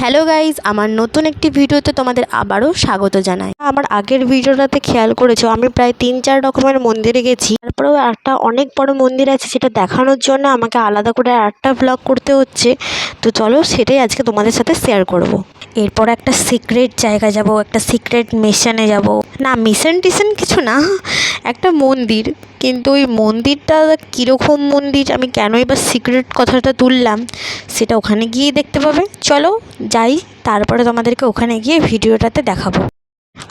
Hello guys আমার নতুন একটি ভিডিওতে তোমাদের আবারও স্বাগত জানাই। আমার আগের ভিডিওটাতে খেয়াল করেছ, আমি প্রায় তিন চার রকমের মন্দিরে গেছি। তারপরেও একটা অনেক বড় মন্দির আছে, সেটা দেখানোর জন্য আমাকে আলাদা করে একটা ভ্লগ করতে হচ্ছে। তো চলো সেটাই আজকে তোমাদের সাথে শেয়ার করব। এরপর একটা সিক্রেট জায়গা যাব, একটা সিক্রেট মিশনে যাব। না মিশন টিশন কিছু না, একটা মন্দির। কিন্তু ওই মন্দিরটা কীরকম মন্দির, আমি কেনই বা সিক্রেট কথাটা তুললাম, সেটা ওখানে গিয়ে দেখতে পাবে। চলো যাই, তারপরে তোমাদেরকে ওখানে গিয়ে ভিডিওটাতে দেখাবো।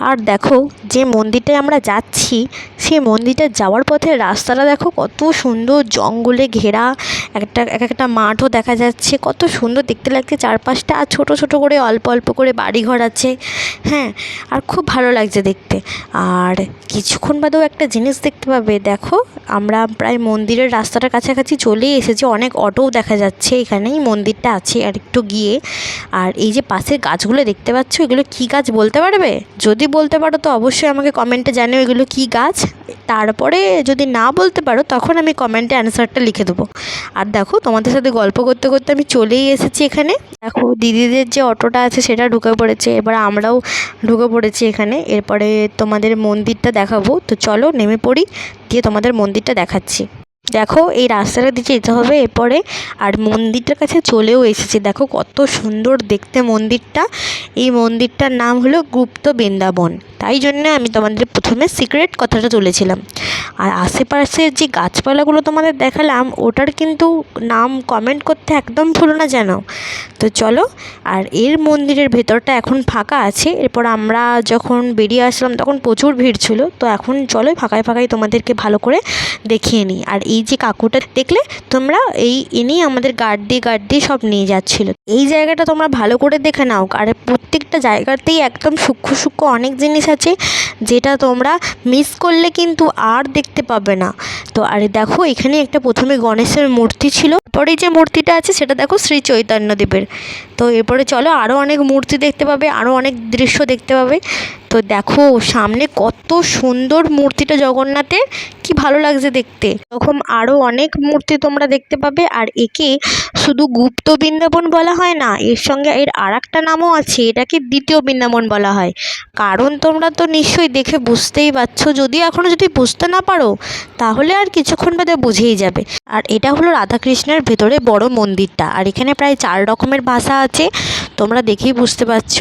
আর দেখো, যে মন্দিরটায় আমরা যাচ্ছি সেই মন্দিরটা যাওয়ার পথে রাস্তাটা দেখো কত সুন্দর, জঙ্গলে ঘেরা, একটা, এক একটা মাঠও দেখা যাচ্ছে, কত সুন্দর দেখতে লাগছে চারপাশটা, আর ছোটো ছোটো করে অল্প অল্প করে বাড়িঘর আছে হ্যাঁ আর খুব ভালো লাগছে দেখতে। আর কিছুক্ষণ বাদেও একটা জিনিস দেখতে পাবে, দেখো। আমরা প্রায় মন্দিরের রাস্তাটার কাছাকাছি চলেই এসেছি। অনেক অটোও দেখা যাচ্ছে এখানেই। মন্দিরটা আছে আর একটু গিয়ে। আর এই যে পাশের গাছগুলো দেখতে পাচ্ছ, এগুলো কী গাছ বলতে পারবে? যদি বলতে পারো তো অবশ্যই আমাকে কমেন্টে জানিও এগুলো কী গাছ। তারপরে যদি না বলতে পারো, তখন আমি কমেন্টে অ্যান্সারটা লিখে দেবো। আর দেখো, তোমাদের সাথে গল্প করতে করতে আমি চলেই এসেছি এখানে। দেখো, দিদিদের যে অটোটা আছে, সেটা ঢুকে পড়েছে। এবার আমরাও ঢুকে পড়েছি এখানে। এরপরে তোমাদের মন্দিরটা দেখাবো। তো চলো, নেমে পড়ি দিয়ে তোমাদের মন্দিরটা দেখাচ্ছি। দেখো, এই রাস্তাটা দিকে যেতে হবে এরপরে। আর মন্দিরটার কাছে চলেও এসেছি। দেখো, কত সুন্দর দেখতে মন্দিরটা। এই মন্দিরটার নাম হলো গুপ্ত বৃন্দাবন। তাই জন্য আমি তোমাদের প্রথমে সিক্রেট কথাটা তুলেছিলাম। আর আশেপাশের যে গাছপালাগুলো তোমাদের দেখালাম, ওটার কিন্তু নাম কমেন্ট করতে একদম ভুলো না যেন। তো চলো, আর এর মন্দিরের ভেতরটা এখন ফাঁকা আছে। এরপর আমরা যখন বেরিয়ে আসলাম, তখন প্রচুর ভিড় ছিল। তো এখন চলো ফাঁকায় ফাঁকায় তোমাদেরকে ভালো করে দেখিয়ে নিই। আর এই যে কাকুটা দেখলে, তোমরা এই ইনি আমাদের গার্ড দিয়ে গার্ড দিয়ে সব নিয়ে যাচ্ছিল। এই জায়গাটা তোমরা ভালো করে দেখে নাও। আর প্রত্যেকটা জায়গাতেই একদম সূক্ষ্ম সূক্ষ্ম অনেক জিনিস যেটা তোমরা মিস করলে কিন্তু আর দেখতে পাবে না। তো আরে দেখো, এখানে একটা প্রথমে গণেশের মূর্তি ছিল। পরে যে মূর্তিটা আছে, সেটা দেখো শ্রী চৈতন্যদেবের তো এরপরে চলো আরও অনেক মূর্তি দেখতে পাবে আরও অনেক দৃশ্য দেখতে পাবে। তো দেখো, সামনে কত সুন্দর মূর্তিটা জগন্নাথের। কি ভালো লাগছে দেখতে। এরকম আরও অনেক মূর্তি তোমরা দেখতে পাবে। আর একে শুধু গুপ্ত বৃন্দাবন বলা হয় না, এর সঙ্গে এর আর একটা নামও আছে, এটাকে দ্বিতীয় বৃন্দাবন বলা হয়। কারণ তোমরা তো নিশ্চয়ই দেখে বুঝতেই পারছ, যদি এখনও যদি বুঝতে না পারো, তাহলে আর কিছুক্ষণ বাদে বুঝেই যাবে। আর এটা হলো রাধাকৃষ্ণের ভেতরে বড় মন্দিরটা। আর এখানে প্রায় চার রকমের ভাষা আছে, তোমরা দেখেই বুঝতে পারছ।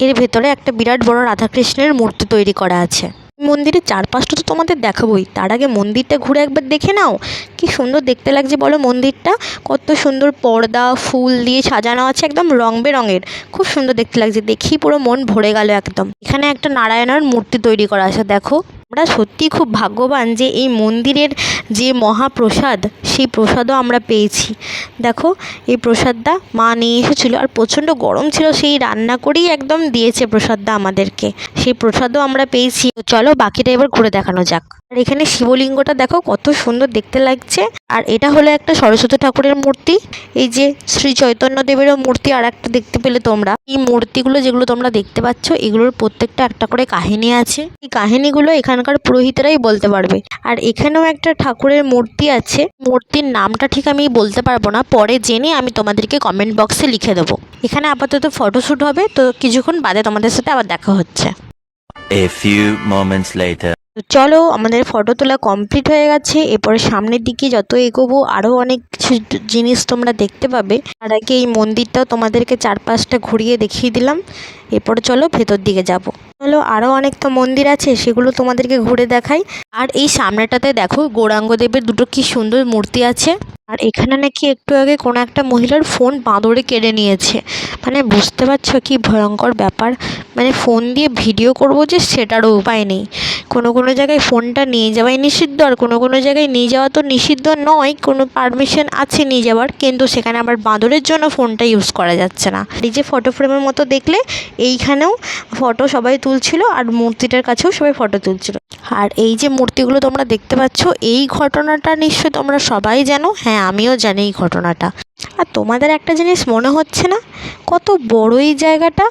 এর ভেতরে একটা বিরাট বড় রাধাকৃষ্ণের মূর্তি তৈরি করা আছে। মন্দিরের চারপাশটা তো তোমাদের দেখাবোই। তার আগে মন্দিরটা ঘুরে একবার দেখে নাও। কি সুন্দর দেখতে লাগছে বলো মন্দিরটা। কত সুন্দর পর্দা, ফুল দিয়ে সাজানো আছে একদম রং বেরঙের। খুব সুন্দর দেখতে লাগছে। দেখি পুরো মন ভরে গেল একদম। এখানে একটা নারায়ণের মূর্তি তৈরি করা আছে, দেখো। আমরা সত্যি খুব ভাগ্যবান যে এই মন্দিরের যে মহাপ্রসাদ, সেই প্রসাদও আমরা পেয়েছি। দেখো, এই প্রসাদটা মা নিয়ে এসেছিল আর প্রচণ্ড গরম ছিল, সেই রান্না করেই একদম দিয়েছে প্রসাদটা আমাদেরকে। সেই প্রসাদও আমরা পেয়েছি। চলো বাকিটা এবার ঘুরে দেখানো যাক। আর এখানে শিবলিঙ্গটা দেখো কত সুন্দর দেখতে লাগছে। আর এটা হলো একটা সরস্বতী ঠাকুরের মূর্তি। এই যে শ্রী চৈতন্য দেবেরও মূর্তি আর একটা দেখতে পেলে তোমরা। এই মূর্তিগুলো যেগুলো তোমরা দেখতে পাচ্ছ, এগুলোর প্রত্যেকটা একটা করে কাহিনী আছে। এই কাহিনীগুলো এখানকার পুরোহিতেরাই বলতে পারবে। আর এখানেও একটা ঠাকুরের মূর্তি আছে। মূর্তির নামটা ঠিক আমি বলতে পারব না। পরে জেনে আমি তোমাদেরকে কমেন্ট বক্সে লিখে দেবো। এখানে আপাতত ফটোশ্যুট হবে। তো কিছুক্ষণ বাদে তোমাদের সাথে আবার দেখা হচ্ছে। A few moments later. চলো, আমাদের ফটো তোলা কমপ্লিট হয়ে গেছে। এরপরে সামনের দিকে যত এগোবো আরও অনেক কিছু জিনিস তোমরা দেখতে পাবে। আর আগে এই মন্দিরটাও তোমাদেরকে চারপাশটা ঘুরিয়ে দেখিয়ে দিলাম। এরপরে চলো ভেতর দিকে যাব। চলো আরও অনেক তো মন্দির আছে, সেগুলো তোমাদেরকে ঘুরে দেখাই। আর এই সামনেটাতে দেখো গৌরাঙ্গ দেবের দুটো কি সুন্দর মূর্তি আছে। আর এখানে নাকি একটু আগে কোনো একটা মহিলার ফোন বাঁদরে কেড়ে নিয়েছে। মানে বুঝতে পারছ কি ভয়ঙ্কর ব্যাপার? মানে ফোন দিয়ে ভিডিও করব যে সেটারও উপায় নেই। কোনো কোনো জায়গায় ফোনটা নিয়ে যাওয়াই নিষিদ্ধ, আর কোনো কোনো জায়গায় নিয়ে যাওয়া তো নিষিদ্ধ নয়, কোনো পারমিশন আছে নিয়ে যাওয়ার, কিন্তু সেখানে আবার বাঁদরের জন্য ফোনটা ইউজ করা যাচ্ছে না। এই যে ফটো ফ্রেমের মতো দেখলে, এইখানেও ফটো সবাই তুলছিল আর মূর্তিটার কাছেও সবাই ফটো তুলছিল। আর এই যে মূর্তিগুলো তোমরা দেখতে পাচ্ছ, এই ঘটনাটা নিশ্চয়ই তোমরা সবাই জানো। হ্যাঁ আমিও জানি এই ঘটনাটা। আর তোমাদের একটা জিনিস মনে হচ্ছে না? কত বড় এই জায়গাটা।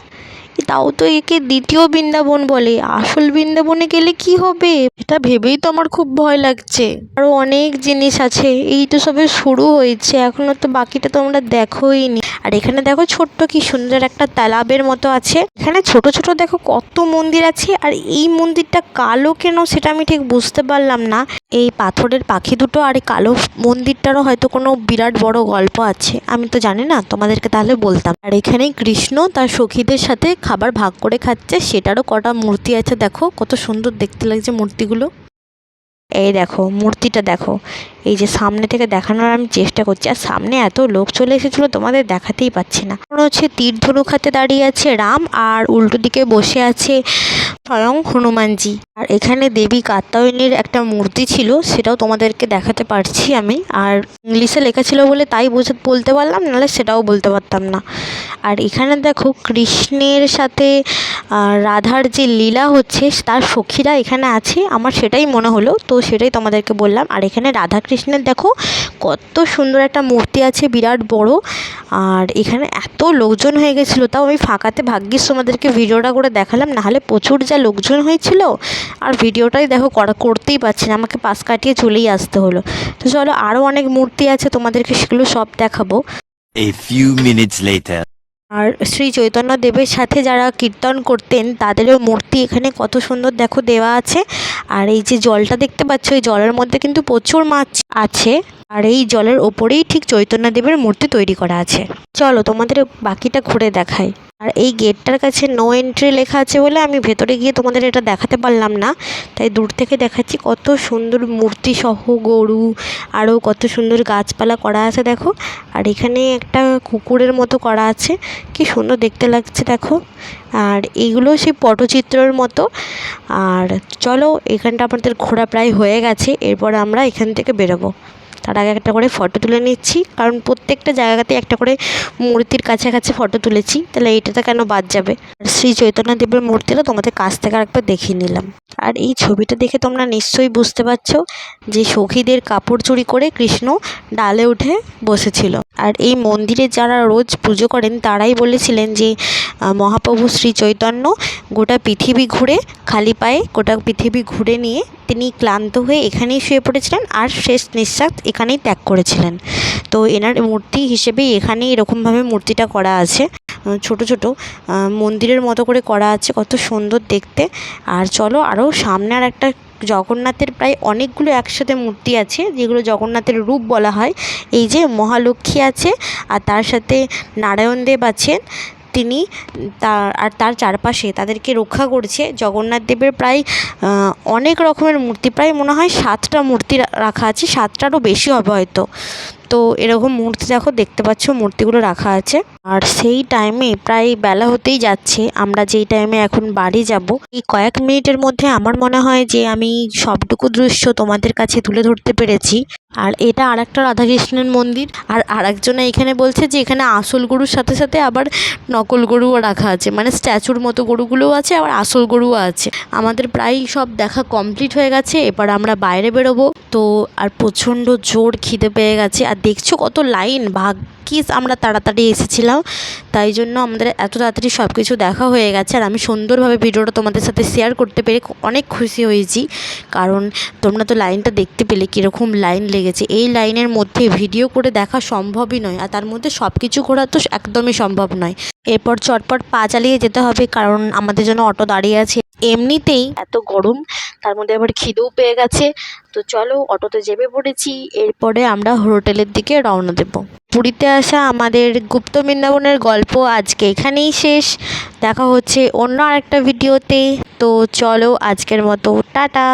তাও তো একে দ্বিতীয় বৃন্দাবন বলে। আসল বৃন্দাবনে গেলে কি হবে? এটা ভেবেই তো আমার খুব ভয় লাগছে। আরও অনেক জিনিস আছে। এই তো সবে শুরু হয়েছে। এখনও তো বাকিটা তোমরা দেখোই নি। আর এখানে দেখো ছোট্ট কি সুন্দর একটা তালাবের মতো আছে। এখানে ছোট ছোট দেখো কত মন্দির আছে। আর এই মন্দিরটা কালো কেন সেটা আমি ঠিক বুঝতে পারলাম না। এই পাথরের পাখি দুটো আর কালো মন্দিরটারও হয়তো কোনো বিরাট বড় গল্প আছে। আমি তো জানি না, তোমাদেরকে তাহলে বলতাম। আর এখানে কৃষ্ণ তার সখীদের সাথে খাবার ভাগ করে খাচ্ছে সেটারও কটা মূর্তি আছে দেখো কত সুন্দর দেখতে লাগছে মূর্তিগুলো। এই দেখো, মূর্তিটা দেখো। এই যে সামনে থেকে দেখানোর আমি চেষ্টা করছি, আর সামনে এত লোক চলে এসেছিল, তোমাদের দেখাতেই পাচ্ছি না। মনে হচ্ছে তীর ধনুক হাতে দাঁড়িয়ে আছে রাম, আর উল্টো দিকে বসে আছে স্বয়ং হনুমানজি। আর এখানে দেবী কাত্যায়নীর একটা মূর্তি ছিল, সেটাও তোমাদেরকে দেখাতে পারছি আমি। আর ইংলিশে লেখা ছিল বলে তাই বুঝে, বলতে পারলাম, নাহলে সেটাও বলতে পারতাম না। আর এখানে দেখো কৃষ্ণের সাথে রাধার যে লীলা হচ্ছে, তার সখীরা এখানে আছে, আমার সেটাই মনে হলো। তো সেটাই তোমাদেরকে বললাম। আর এখানে রাধা কৃষ্ণের দেখো, কত সুন্দর একটা মূর্তি আছে, বিরাট বড়। আর এখানে এত লোকজন হয়ে গেছিল, তাও আমি ফাঁকাতে ভাগ্যিস তোমাদেরকে ভিডিওটা করে দেখালাম। নাহলে প্রচুর যা লোকজন হয়েছিল, আর ভিডিওটাই দেখো করা, করতেই পারছি না, আমাকে পাশ কাটিয়ে চলেই আসতে হলো। তো চলো আরও অনেক মূর্তি আছে তোমাদেরকে, সেগুলো সব দেখাবো। A few minutes later. আর শ্রী চৈতন্য দেবের সাথে যারা কীর্তন করতেন, তাদেরও মূর্তি এখানে কত সুন্দর দেখো দেওয়া আছে। আর এই যে জলটা দেখতে পাচ্ছ, এই জলের মধ্যে কিন্তু প্রচুর মাছ আছে। আর এই জলের ওপরেই ঠিক চৈতন্য দেবের মূর্তি তৈরি করা আছে। চলো তোমাদের বাকিটা ঘুরে দেখাই। আর এই গেটটার কাছে নো এন্ট্রি লেখা আছে বলে আমি ভেতরে গিয়ে তোমাদের এটা দেখাতে পারলাম না। তাই দূর থেকে দেখাচ্ছি কত সুন্দর মূর্তি সহ গরু আরও কত সুন্দর গাছপালা করা আছে দেখো। আর এখানে একটা কুকুরের মতো করা আছে, কি সুন্দর দেখতে লাগছে দেখো। আর এইগুলো সেই পটচিত্রর মতো। আর চলো এখানটা আমাদের ঘোরা প্রায় হয়ে গেছে, এরপর আমরা এখান থেকে বেরোবো। তার আগে একটা করে ফটো তুলে নিচ্ছি। কারণ প্রত্যেকটা জায়গাতে একটা করে মূর্তির কাছাকাছি ফটো তুলেছি। তাহলে এইটাতে কেন বাদ যাবে? আর শ্রী চৈতন্য দেবের মূর্তিটা তোমাদের কাছ থেকে আরেকবার দেখিয়ে নিলাম। আর এই ছবিটা দেখে তোমরা নিশ্চয়ই বুঝতে পারছ যে সখীদের কাপড় চুরি করে কৃষ্ণ ডালে উঠে বসেছিল। আর এই মন্দিরে যারা রোজ পুজো করেন, তারাই বলেছিলেন যে মহাপ্রভু শ্রী চৈতন্য গোটা পৃথিবী ঘুরে, খালি পায়ে গোটা পৃথিবী ঘুরে নিয়ে তিনি ক্লান্ত হয়ে এখানেই শুয়ে পড়েছিলেন আর শেষ নিঃশ্বাস এখানেই ত্যাগ করেছিলেন। তো এনার মূর্তি হিসেবেই এখানেই এরকমভাবে মূর্তিটা করা আছে। ছোট ছোট মন্দিরের মতো করে করা আছে, কত সুন্দর দেখতে। আর চলো আরও সামনে আর একটা জগন্নাথের প্রায় অনেকগুলো একসাথে মূর্তি আছে, যেগুলো জগন্নাথের রূপ বলা হয়। এই যে মহালক্ষ্মী আছে আর তার সাথে নারায়ণ দেব আছেন। তিনি তার, আর তার চারপাশে তাদেরকে রক্ষা করছে। জগন্নাথ দেবের প্রায় অনেক রকমের মূর্তি, প্রায় মনে হয় সাতটা মূর্তি রাখা আছে, সাতটারও বেশি হবে হয়তো। তো এরকম মূর্তি দেখো, দেখতে পাচ্ছ মূর্তিগুলো রাখা আছে। আর সেই টাইমে প্রায় বেলা হতেই যাচ্ছে। আমরা যেই টাইমে এখন বাড়ি যাব, এই কয়েক মিনিটের মধ্যে আমার মনে হয় যে আমি সবটুকু দৃশ্য তোমাদের কাছে তুলে ধরতে পেরেছি। আর এটা আর একটা রাধাকৃষ্ণের মন্দির। আর আরেকজনে এখানে বলছে যে এখানে আসল গরুর সাথে সাথে আবার নকল গরুও রাখা আছে। মানে স্ট্যাচুর মতো গরুগুলোও আছে, আবার আসল গরুও আছে। আমাদের প্রায় সব দেখা কমপ্লিট হয়ে গেছে। এবার আমরা বাইরে বেরোবো। তো আর প্রচণ্ড জোর খিদে পেয়ে গেছে। আর দেখছ কত লাইন? ভাগ্যিস আমরা তাড়াতাড়ি এসেছিলাম। তাই জন্য আমাদের এত তাড়াতাড়ি সব কিছু দেখা হয়ে গেছে। আর আমি সুন্দরভাবে ভিডিওটা তোমাদের সাথে শেয়ার করতে পেরে অনেক খুশি হয়েছি। কারণ তোমরা তো লাইনটা দেখতে পেলে কীরকম লাইন লেগেছে। এই লাইনের মধ্যে ভিডিও করে দেখা সম্ভবই নয়। আর তার মধ্যে সব কিছু করা তো একদমই সম্ভব নয়। এরপর চটপট পা চালিয়ে যেতে হবে কারণ আমাদের জন্য অটো দাঁড়িয়ে আছে। এমনিতেই এত গরম তার মধ্যে আবার খিদেও পেয়ে গেছে। তো চলো, অটোতে জেবে পড়েছি। এরপরে আমরা হোটেলের দিকে রওনা দেব। পুরীতে আসা আমাদের গুপ্ত বৃন্দাবনের গল্প আজকে এখানেই শেষ। দেখা হচ্ছে অন্য আরেকটা ভিডিওতে। তো চলো, আজকের মতো, টাটা!